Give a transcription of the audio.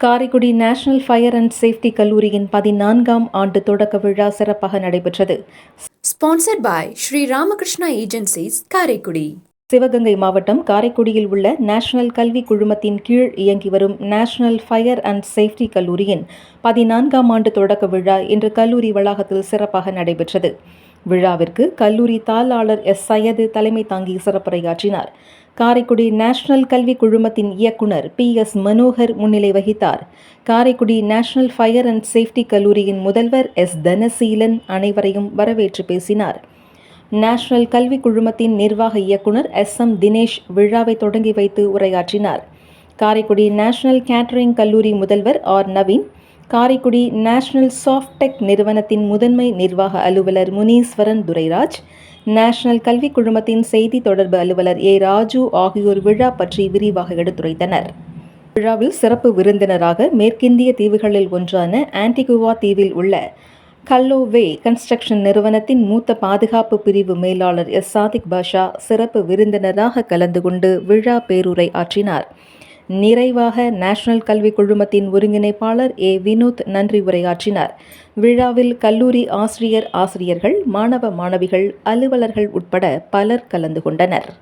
Karaikudi national fire and safety கல்லூரியின் பதினான்காம் ஆண்டு தொடக்க விழா சிறப்பாக நடைபெற்றது Sponsored by Sri Ramakrishna Agencies, Karaikudi. Sivaganga மாவட்டம் காரைக்குடியில் உள்ள நேஷனல் கல்வி குழுமத்தின் கீழ் இயங்கி வரும் நேஷனல் ஃபயர் அண்ட் சேஃப்டி கல்லூரியின் பதினான்காம் ஆண்டு தொடக்க விழா இன்று கல்லூரி வளாகத்தில் சிறப்பாக நடைபெற்றது விழாவிற்கு கல்லூரி தாளாளர் எஸ். சையது தலைமை தாங்கி சிறப்புரையாற்றினார். காரைக்குடி நேஷனல் கல்வி குழுமத்தின் இயக்குனர் பி. எஸ். மனோகர் முன்னிலை வகித்தார். Karaikudi national fire and safety கல்லூரியின் முதல்வர் எஸ். தனசீலன் அனைவரையும் வரவேற்று பேசினார். நேஷனல் கல்வி குழுமத்தின் நிர்வாக இயக்குனர் எஸ். எம். தினேஷ் விழாவை தொடங்கி வைத்து உரையாற்றினார். காரைக்குடி நேஷனல் கேட்டரிங் கல்லூரி முதல்வர் R. Naveen Karaikudi national Softech நிறுவனத்தின் முதன்மை நிர்வாக அலுவலர் முனீஸ்வரன் துரைராஜ் நேஷனல் கல்விக் குழுமத்தின் செய்தி தொடர்பு அலுவலர் ஏ ராஜு ஆகியோர் விழா பற்றி விரிவாக எடுத்துரைத்தனர். விழாவில் சிறப்பு விருந்தினராக மேற்கிந்திய தீவுகளில் ஒன்றான ஆன்டிகுவா தீவில் உள்ள கல்லோவே கன்ஸ்ட்ரக்ஷன் நிறுவனத்தின் மூத்த பாதுகாப்பு பிரிவு மேலாளர் எஸ் சாதிக் பாஷா சிறப்பு விருந்தினராக கலந்து கொண்டு விழா பேருரை ஆற்றினார். நிறைவாக நேஷனல் கல்வி குழுமத்தின் ஒருங்கிணைப்பாளர் ஏ. வினோத் நன்றி உரையாற்றினார். விழாவில் கல்லூரி ஆசிரியர் ஆசிரியர்கள் மாணவ மாணவிகள் அலுவலர்கள் உட்பட பலர் கலந்து கொண்டனர்.